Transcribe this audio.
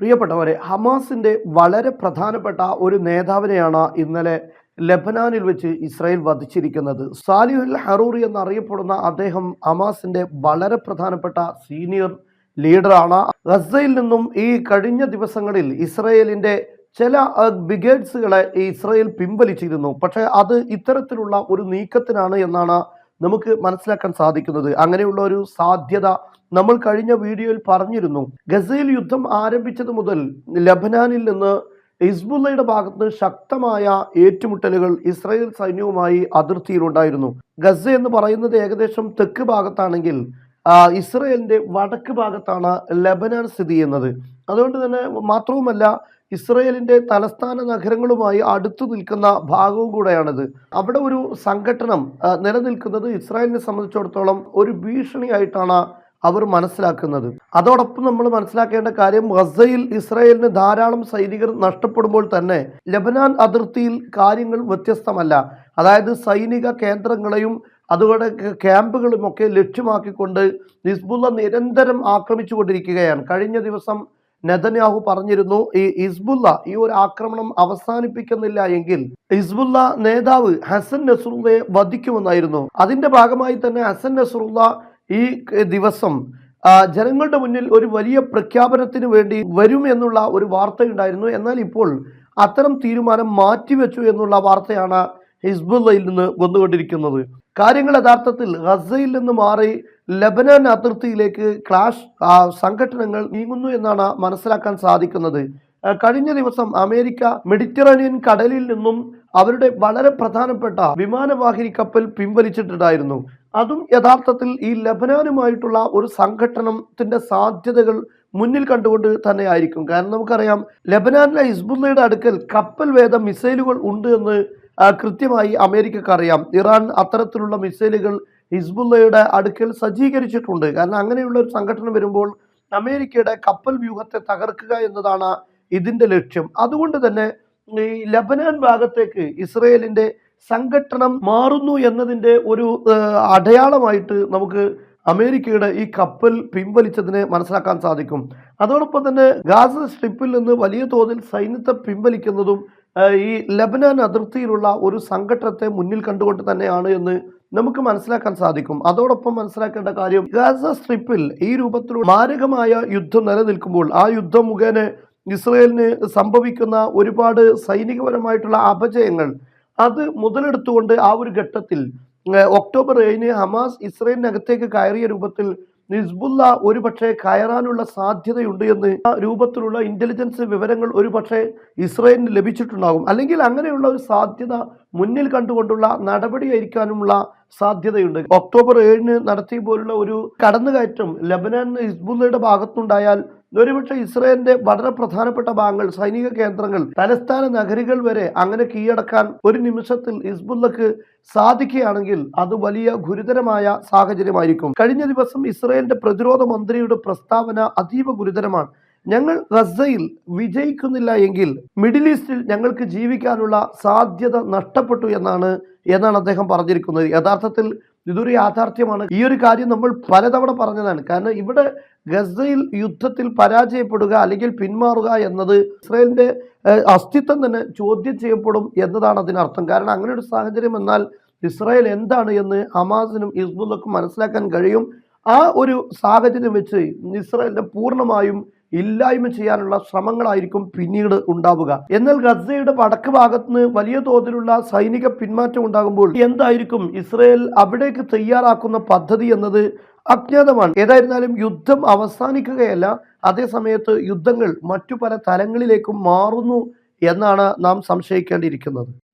പ്രിയപ്പെട്ടവരെ ഹമാസിന്റെ വളരെ പ്രധാനപ്പെട്ട ഒരു നേതാവിനെയാണ് ഇന്നലെ ലബനാനിൽ വെച്ച് ഇസ്രായേൽ വധിച്ചിരിക്കുന്നത്. സാലിഹുൽ ഹറൂറി എന്നറിയപ്പെടുന്ന അദ്ദേഹം ഹമാസിന്റെ വളരെ പ്രധാനപ്പെട്ട സീനിയർ ലീഡറാണ്. ഗസയിൽ നിന്നും ഈ കഴിഞ്ഞ ദിവസങ്ങളിൽ ഇസ്രായേലിന്റെ ചില ബ്രിഗേഡ്സുകളെ ഇസ്രായേൽ പിൻവലിച്ചിരുന്നു. പക്ഷേ അത് ഇത്തരത്തിലുള്ള ഒരു നീക്കത്തിനാണ് എന്നാണ് നമുക്ക് മനസ്സിലാക്കാൻ സാധിക്കുന്നത്. അങ്ങനെയുള്ള ഒരു സാധ്യത നമ്മൾ കഴിഞ്ഞ വീഡിയോയിൽ പറഞ്ഞിരുന്നു. ഗസയിൽ യുദ്ധം ആരംഭിച്ചത് മുതൽ ലബനാനിൽ നിന്ന് ഹിസ്ബുള്ളയുടെ ഭാഗത്ത് ശക്തമായ ഏറ്റുമുട്ടലുകൾ ഇസ്രായേൽ സൈന്യവുമായി അതിർത്തിയിലുണ്ടായിരുന്നു. ഗസ എന്ന് പറയുന്നത് ഏകദേശം തെക്ക് ഭാഗത്താണെങ്കിൽ ഇസ്രായേലിന്റെ വടക്ക് ഭാഗത്താണ് ലബനാൻ സ്ഥിതി ചെയ്യുന്നത്. അതുകൊണ്ട് തന്നെ മാത്രവുമല്ല ഇസ്രയേലിന്റെ തലസ്ഥാന നഗരങ്ങളുമായി അടുത്തു നിൽക്കുന്ന ഭാഗവും കൂടെയാണിത്. അവിടെ ഒരു സംഘടനം നിലനിൽക്കുന്നത് ഇസ്രായേലിനെ സംബന്ധിച്ചിടത്തോളം ഒരു ഭീഷണിയായിട്ടാണ് അവർ മനസ്സിലാക്കുന്നത്. അതോടൊപ്പം നമ്മൾ മനസ്സിലാക്കേണ്ട കാര്യം ഗസയിൽ ഇസ്രായേലിന് ധാരാളം സൈനികർ നഷ്ടപ്പെടുമ്പോൾ തന്നെ ലബനാൻ അതിർത്തിയിൽ കാര്യങ്ങൾ വ്യത്യസ്തമല്ല. അതായത് സൈനിക കേന്ദ്രങ്ങളെയും അതുപോലെ ക്യാമ്പുകളുമൊക്കെ ലക്ഷ്യമാക്കിക്കൊണ്ട് ഹിസ്ബുള്ള നിരന്തരം ആക്രമിച്ചുകൊണ്ടിരിക്കുകയാണ്. കഴിഞ്ഞ ദിവസം നെതന്യാഹു പറഞ്ഞിരുന്നു ഈ ഇസ്ബുല്ല ഈ ഒരു ആക്രമണം അവസാനിപ്പിക്കുന്നില്ല എങ്കിൽ ഇസ്ബുല്ല നേതാവ് ഹസൻ നസറുള്ളയെ വധിക്കുമെന്നായിരുന്നു. അതിന്റെ ഭാഗമായി തന്നെ ഹസൻ നസറുള്ള ഈ ദിവസം ജനങ്ങളുടെ മുന്നിൽ ഒരു വലിയ പ്രഖ്യാപനത്തിന് വേണ്ടി വരും എന്നുള്ള ഒരു വാർത്തയുണ്ടായിരുന്നു. എന്നാൽ ഇപ്പോൾ അത്തരം തീരുമാനം മാറ്റിവെച്ചു എന്നുള്ള വാർത്തയാണ് ഹിസ്ബുല്ലയിൽ നിന്ന് വന്നുകൊണ്ടിരിക്കുന്നത്. കാര്യങ്ങൾ യഥാർത്ഥത്തിൽ ഗസയിൽ നിന്ന് മാറി ലബനാൻ അതിർത്തിയിലേക്ക് ക്ലാഷ് സംഘടനകൾ നീങ്ങുന്നു എന്നാണ് മനസ്സിലാക്കാൻ സാധിക്കുന്നത്. കഴിഞ്ഞ ദിവസം അമേരിക്ക മെഡിറ്ററേനിയൻ കടലിൽ നിന്നും അവരുടെ വളരെ പ്രധാനപ്പെട്ട വിമാനവാഹിനി കപ്പൽ പിൻവലിച്ചിട്ടുണ്ടായിരുന്നു. അതും യഥാർത്ഥത്തിൽ ഈ ലബനാനുമായിട്ടുള്ള ഒരു സംഘടനത്തിന്റെ സാധ്യതകൾ മുന്നിൽ കണ്ടുകൊണ്ട് തന്നെ ആയിരിക്കും കാരണം നമുക്കറിയാം ലബനാനിലെ ഹിസ്ബുല്ലയുടെ അടുക്കൽ കപ്പൽ വേദ മിസൈലുകൾ ഉണ്ട് എന്ന് കൃത്യമായി അമേരിക്കക്ക് അറിയാം ഇറാൻ അത്തരത്തിലുള്ള മിസൈലുകൾ ഹിസ്ബുല്ലയുടെ അടുക്കൽ സജ്ജീകരിച്ചിട്ടുണ്ട്. കാരണം അങ്ങനെയുള്ള ഒരു സംഘടന വരുമ്പോൾ അമേരിക്കയുടെ കപ്പൽ വ്യൂഹത്തെ തകർക്കുക എന്നതാണ് ഇതിന്റെ ലക്ഷ്യം. അതുകൊണ്ട് തന്നെ ഈ ലബനാൻ ഭാഗത്തേക്ക് ഇസ്രയേലിന്റെ സംഘട്ടനം മാറുന്നു എന്നതിന്റെ ഒരു അടയാളമായിട്ട് നമുക്ക് അമേരിക്കയുടെ ഈ കപ്പൽ പിൻവലിച്ചതിനെ മനസ്സിലാക്കാൻ സാധിക്കും. അതോടൊപ്പം തന്നെ ഗാസ സ്ട്രിപ്പിൽ നിന്ന് വലിയ തോതിൽ സൈന്യത്തെ പിൻവലിക്കുന്നതും ഈ ലബനാൻ അതിർത്തിയിലുള്ള ഒരു സംഘട്ടത്തെ മുന്നിൽ കണ്ടുകൊണ്ട് തന്നെയാണ് എന്ന് നമുക്ക് മനസ്സിലാക്കാൻ സാധിക്കും. അതോടൊപ്പം മനസ്സിലാക്കേണ്ട കാര്യം ഗാസ സ്ട്രിപ്പിൽ ഈ രൂപത്തിലുള്ള മാരകമായ യുദ്ധം നിലനിൽക്കുമ്പോൾ ആ യുദ്ധം മുഖേന ഇസ്രയേലിന് സംഭവിക്കുന്ന ഒരുപാട് സൈനികപരമായിട്ടുള്ള അപജയങ്ങൾ അത് മുതലെടുത്തുകൊണ്ട് ആ ഒരു ഘട്ടത്തിൽ ഒക്ടോബർ ഏഴിന് ഹമാസ് ഇസ്രയേലിനകത്തേക്ക് കയറിയ രൂപത്തിൽ ഹിസ്ബുള്ള ഒരുപക്ഷെ കയറാനുള്ള സാധ്യതയുണ്ട് എന്ന് ആ രൂപത്തിലുള്ള ഇന്റലിജൻസ് വിവരങ്ങൾ ഒരുപക്ഷെ ഇസ്രയേലിന് ലഭിച്ചിട്ടുണ്ടാകും. അല്ലെങ്കിൽ അങ്ങനെയുള്ള ഒരു സാധ്യത മുന്നിൽ കണ്ടുകൊണ്ടുള്ള നടപടിയായിരിക്കാനുമുള്ള സാധ്യതയുണ്ട്. ഒക്ടോബർ ഏഴിന് നടത്തിയ പോലുള്ള ഒരു കടന്നുകയറ്റം ലബനാൻ ഹിസ്ബുല്ലയുടെ ഭാഗത്തുണ്ടായാൽ ഒരുപക്ഷെ ഇസ്രയേലിന്റെ വളരെ പ്രധാനപ്പെട്ട ഭാഗങ്ങൾ സൈനിക കേന്ദ്രങ്ങൾ തലസ്ഥാന നഗരികൾ വരെ അങ്ങനെ കീഴടക്കാൻ ഒരു നിമിഷത്തിൽ ഇസ്ബുല്ലക്ക് സാധിക്കുകയാണെങ്കിൽ അത് വലിയ ഗുരുതരമായ സാഹചര്യമായിരിക്കും. കഴിഞ്ഞ ദിവസം ഇസ്രയേലിന്റെ പ്രതിരോധ മന്ത്രിയുടെ പ്രസ്താവന അതീവ ഗുരുതരമാണ്. ഞങ്ങൾ ഗസയിൽ വിജയിക്കുന്നില്ല എങ്കിൽ മിഡിൽ ഈസ്റ്റിൽ ഞങ്ങൾക്ക് ജീവിക്കാനുള്ള സാധ്യത നഷ്ടപ്പെട്ടു എന്നാണ് എന്നാണ് അദ്ദേഹം പറഞ്ഞിരിക്കുന്നത്. യഥാർത്ഥത്തിൽ ഇതൊരു യാഥാർത്ഥ്യമാണ്. ഈ ഒരു കാര്യം നമ്മൾ പലതവണ പറഞ്ഞതാണ്. കാരണം ഇവിടെ ഗസയിൽ യുദ്ധത്തിൽ പരാജയപ്പെടുക അല്ലെങ്കിൽ പിന്മാറുക എന്നത് ഇസ്രയേലിന്റെ അസ്തിത്വം തന്നെ ചോദ്യം ചെയ്യപ്പെടും എന്നതാണ് അതിനർത്ഥം. കാരണം അങ്ങനെ ഒരു സാഹചര്യം എന്നാൽ ഇസ്രായേൽ എന്താണ് എന്ന് ഹമാസിനും ഹിസ്ബുള്ളക്കും മനസ്സിലാക്കാൻ കഴിയും. ആ ഒരു സാഹചര്യം വെച്ച് ഇസ്രായേലിനെ പൂർണമായും ഇല്ലായ്മ ചെയ്യാനുള്ള ശ്രമങ്ങളായിരിക്കും പിന്നീട് ഉണ്ടാവുക. എന്നാൽ ഗസയുടെ വടക്ക് ഭാഗത്ത് നിന്ന് വലിയ തോതിലുള്ള സൈനിക പിന്മാറ്റം ഉണ്ടാകുമ്പോൾ എന്തായിരിക്കും ഇസ്രയേൽ അവിടേക്ക് തയ്യാറാക്കുന്ന പദ്ധതി എന്നത് അജ്ഞാതമാണ്. ഏതായിരുന്നാലും യുദ്ധം അവസാനിക്കുകയല്ല അതേസമയത്ത് യുദ്ധങ്ങൾ മറ്റു പല തലങ്ങളിലേക്കും മാറുന്നു എന്നാണ് നാം സംശയിക്കേണ്ടിയിരിക്കുന്നത്.